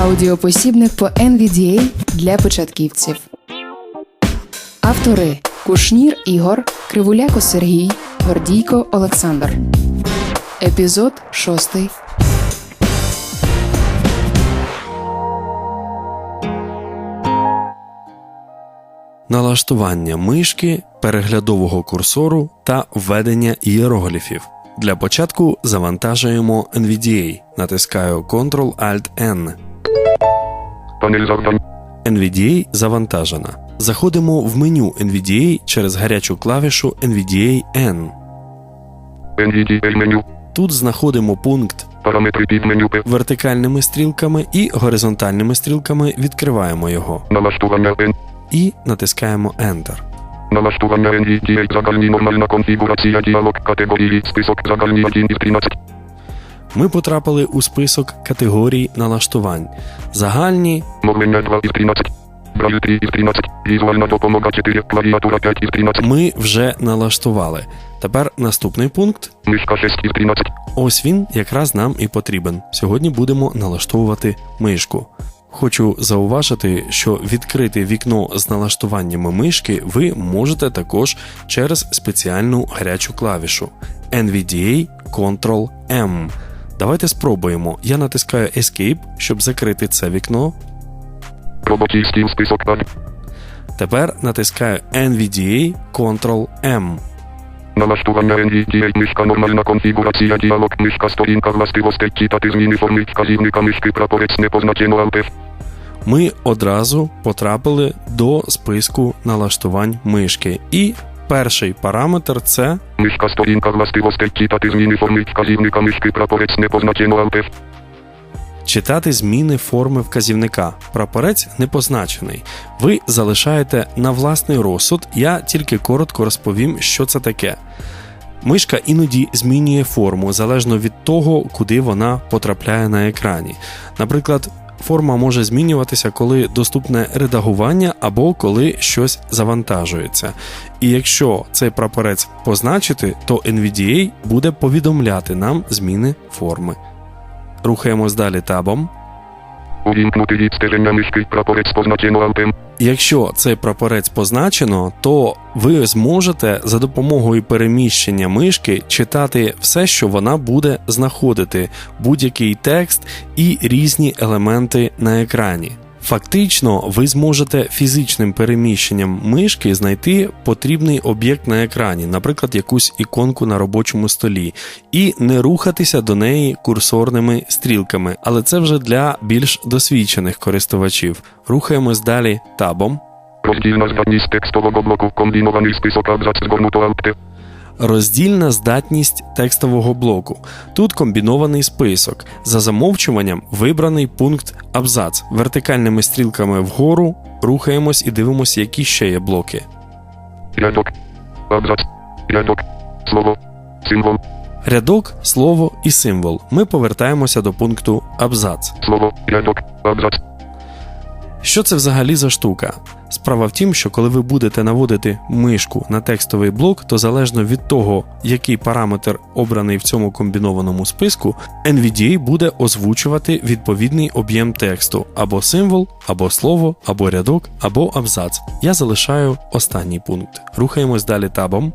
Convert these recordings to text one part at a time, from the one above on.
Аудіопосібник по NVDA для початківців. Автори Кушнір Ігор, Кривуляко Сергій, Гордійко Олександр. Епізод 6. налаштування мишки, переглядового курсору та введення ієрогліфів. Для початку завантажуємо NVDA. Натискаю Ctrl-Alt-N. Панель завдань. NVDA завантажена. Заходимо в меню NVDA через гарячу клавішу NVDA N. NVDA меню. Тут знаходимо пункт Параметри під меню П. вертикальними стрілками і горизонтальними стрілками відкриваємо його Налаштування N. і натискаємо Enter. Налаштування NVDA. Загальні нормальна конфігурація діалог категорії. Список загальні 1 із 13. Ми потрапили у список категорій налаштувань. Загальні Мовлення 2 із 13. Брайль 3 із 13. Візуальна допомога 4. Клавіатура 5 із 13. ми вже налаштували. Тепер наступний пункт. Мишка 6 із 13. Ось він якраз нам і потрібен. Сьогодні будемо налаштовувати мишку. Хочу зауважити, що відкрити вікно з налаштуваннями мишки ви можете також через спеціальну гарячу клавішу NVDA Ctrl-M. Давайте спробуємо. Я натискаю Escape, щоб закрити це вікно. Список. Тепер натискаю NVDA Ctrl-M. Налаштування NVDA. Мишка нормальна конфігурація діалог. Мишка сторінка властивостей. Читати зміни форми вказівника мишки. Прапорець не позначено Alt F. ми одразу потрапили до списку налаштувань мишки. І перший параметр це Мишка сторінка властивостей. Читати зміни форми вказівника мишки. Прапорець не позначено Alt читати зміни форми вказівника. Прапорець не позначений. Ви залишаєте на власний розсуд. Я тільки коротко розповім, що це таке. Мишка іноді змінює форму залежно від того, куди вона потрапляє на екрані. Наприклад, форма може змінюватися, коли доступне редагування або коли щось завантажується. І якщо цей прапорець позначити, то NVDA буде повідомляти нам зміни форми. Рухаємось далі табом. Увімкнути відстеження мишки. Прапорець позначено M. Якщо цей прапорець позначено, то ви зможете за допомогою переміщення мишки читати все, що вона буде знаходити, будь-який текст і різні елементи на екрані. Фактично, ви зможете фізичним переміщенням мишки знайти потрібний об'єкт на екрані, наприклад, якусь іконку на робочому столі, і не рухатися до неї курсорними стрілками, але це вже для більш досвідчених користувачів. Рухаємось далі табом. Роздільна здатність текстового блоку. Комбінований список абзац згорнуто T. Роздільна здатність текстового блоку. Тут комбінований список. За замовчуванням вибраний пункт абзац. Вертикальними стрілками вгору рухаємось і дивимося, які ще є блоки. Рядок. Абзац. Рядок. Слово. Символ. Рядок, слово і символ. Ми повертаємося до пункту абзац. Слово. Рядок. Абзац. Що це взагалі за штука? Справа в тім, що коли ви будете наводити мишку на текстовий блок, то залежно від того, який параметр обраний в цьому комбінованому списку, NVDA буде озвучувати відповідний об'єм тексту або символ, або слово, або рядок, або абзац. Я залишаю останній пункт. Рухаємось далі табом.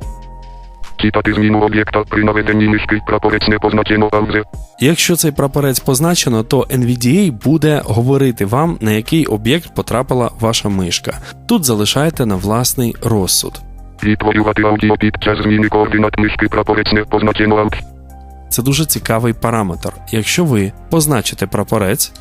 Читати зміну об'єкта при наведенні мишки. Прапорець не позначено Z. Якщо цей прапорець позначено, то NVDA буде говорити вам, на який об'єкт потрапила ваша мишка. Тут залишаєте на власний розсуд. Відтворювати аудіо під час зміни координат мишки. Прапорець не позначено Alt. Це дуже цікавий параметр. Якщо ви позначите прапорець,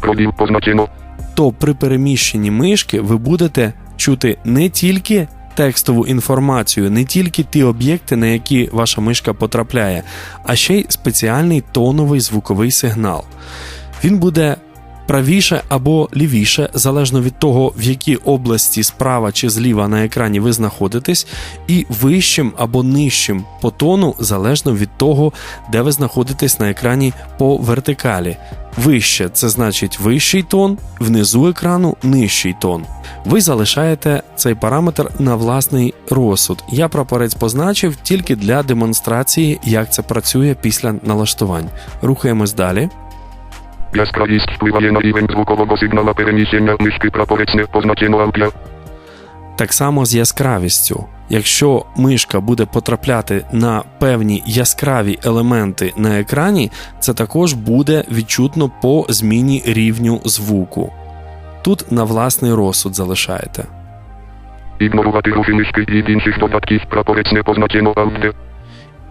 Пробіл позначено. то при переміщенні мишки ви будете чути не тільки текстову інформацію, не тільки ті об'єкти, на які ваша мишка потрапляє, а ще й спеціальний тоновий звуковий сигнал. Він буде правіше або лівіше, залежно від того, в якій області справа чи зліва на екрані ви знаходитесь, і вищим або нижчим по тону, залежно від того, де ви знаходитесь на екрані по вертикалі. Вище це значить вищий тон, внизу екрану нижчий тон. Ви залишаєте цей параметр на власний розсуд. Я прапорець позначив тільки для демонстрації, як це працює після налаштувань. Рухаємось далі. Яскравість впливає на рівень звукового сигнала переміщення мишки прапорець не позначено аудіо. Так само з яскравістю. Якщо мишка буде потрапляти на певні яскраві елементи на екрані, це також буде відчутно по зміні рівню звуку. Тут на власний розсуд залишаєте. Ігнорувати рухи мишки від інших додатків прапорець не позначено аудіо.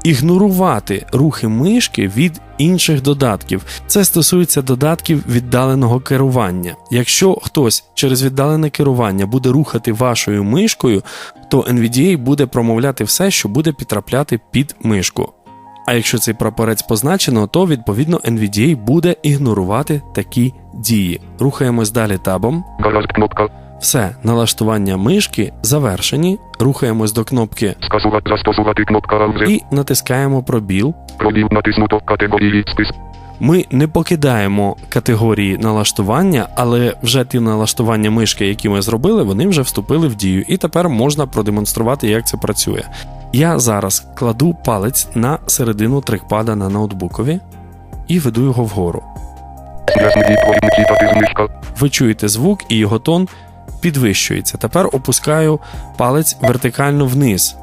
Ігнорувати рухи мишки від інших додатків. Це стосується додатків віддаленого керування. Якщо хтось через віддалене керування буде рухати вашою мишкою, то NVDA буде промовляти все, що буде підтрапляти під мишку. А якщо цей прапорець позначено, то відповідно NVDA буде ігнорувати такі дії. Рухаємось далі табом. Все, налаштування мишки завершені. Рухаємось до кнопки Скасувати застосувати кнопка аудіо. і натискаємо пробіл. Пробіл натиснуто категорії спис. Ми не покидаємо категорії налаштування, але вже ті налаштування мишки, які ми зробили, вони вже вступили в дію, і тепер можна продемонструвати, як це працює. Я зараз кладу палець на середину трекпада на ноутбукові і веду його вгору. Ви чуєте звук і його тон підвищується. Тепер опускаю палець вертикально вниз.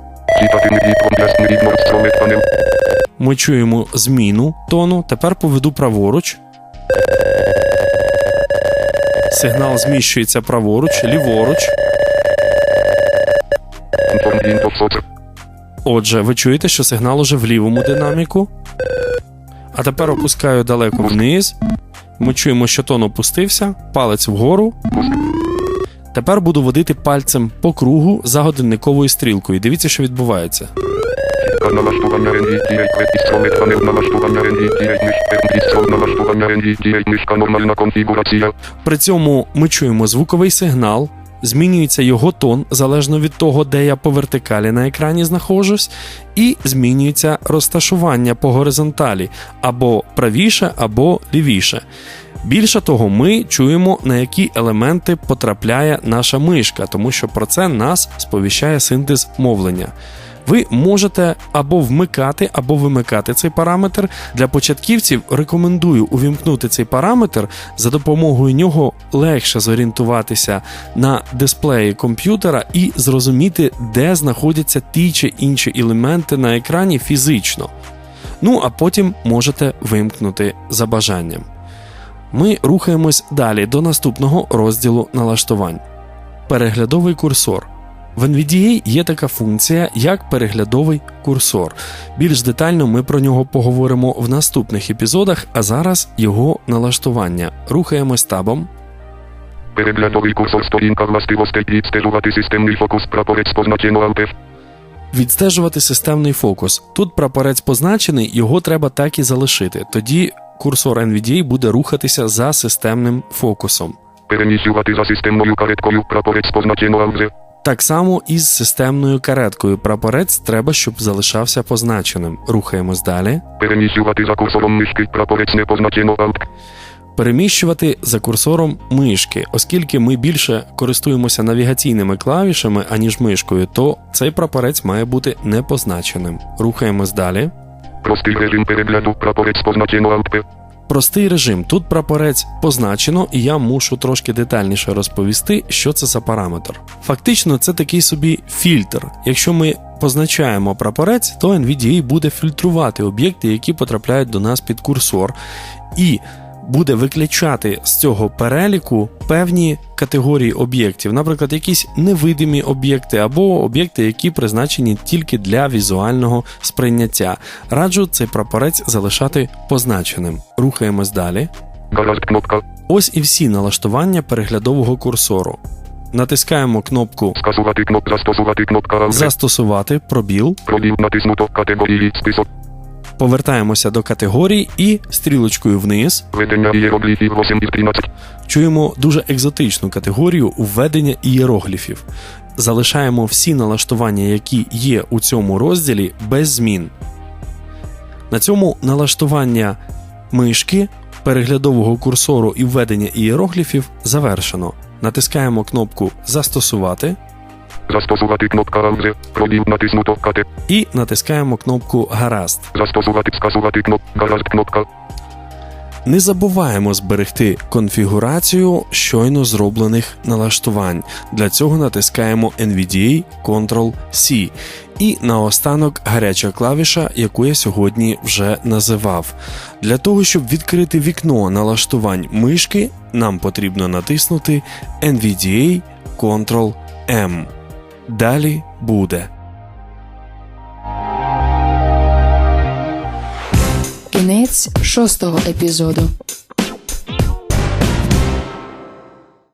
Ми чуємо зміну тону. Тепер поведу праворуч. Сигнал зміщується праворуч, ліворуч. Отже, ви чуєте, що сигнал уже в лівому динаміку. А тепер опускаю далеко вниз. Ми чуємо, що тон опустився, палець вгору. Тепер буду водити пальцем по кругу за годинниковою стрілкою. Дивіться, що відбувається. Налаштування нормальна конфігурація. При цьому ми чуємо звуковий сигнал, змінюється його тон залежно від того, де я по вертикалі на екрані знаходжусь, і змінюється розташування по горизонталі або правіше, або лівіше. Більше того, ми чуємо, на які елементи потрапляє наша мишка, тому що про це нас сповіщає синтез мовлення. Ви можете або вмикати, або вимикати цей параметр. Для початківців рекомендую увімкнути цей параметр. За допомогою нього легше зорієнтуватися на дисплеї комп'ютера і зрозуміти, де знаходяться ті чи інші елементи на екрані фізично. Ну а потім можете вимкнути за бажанням. Ми рухаємось далі до наступного розділу налаштувань. Переглядовий курсор. В NVDA є така функція, як переглядовий курсор. Більш детально ми про нього поговоримо в наступних епізодах, а зараз його налаштування. Рухаємось табом. Переглядовий курсор сторінка властивостей відстежувати системний фокус прапорець позначено F. Відстежувати системний фокус. Тут прапорець позначений, його треба так і залишити. Тоді курсор NVDA буде рухатися за системним фокусом. Переміщувати за системною кареткою прапорець позначено Alt Так само і з системною кареткою. Прапорець треба, щоб залишався позначеним. Рухаємось далі. Переміщувати за курсором мишки прапорець не позначено Alt. Переміщувати за курсором мишки, оскільки ми більше користуємося навігаційними клавішами, аніж мишкою, то цей прапорець має бути непозначеним. Рухаємось далі. Простий режим перегляду прапорець позначено Alt P. Простий режим. Тут прапорець позначено, і я мушу трошки детальніше розповісти, що це за параметр. Фактично, це такий собі фільтр. Якщо ми позначаємо прапорець, то NVDA буде фільтрувати об'єкти, які потрапляють до нас під курсор, і буде виключати з цього переліку певні категорії об'єктів, наприклад, якісь невидимі об'єкти або об'єкти, які призначені тільки для візуального сприйняття. Раджу цей прапорець залишати позначеним. Рухаємось далі. Ось і всі налаштування переглядового курсору. Натискаємо кнопку застосувати кнопка Застосувати пробіл, Пробіл натиснуто категорії список. Повертаємося до категорій і стрілочкою вниз Ведення ієрогліфів 8 із 13. чуємо дуже екзотичну категорію введення ієрогліфів. Залишаємо всі налаштування, які є у цьому розділі, без змін. На цьому налаштування мишки, переглядового курсору і введення ієрогліфів завершено. Натискаємо кнопку Застосувати Застосувати кнопка Alt Z. Натиснуто кате. і натискаємо кнопку Гаразд. Застосувати скасувати кноп. Гаразд кнопка. Не забуваємо зберегти конфігурацію щойно зроблених налаштувань. Для цього натискаємо NVDA Ctrl-C. І наостанок гаряча клавіша, яку я сьогодні вже називав. Для того, щоб відкрити вікно налаштувань мишки, нам потрібно натиснути NVDA Ctrl-M. Далі буде. Кінець шостого епізоду.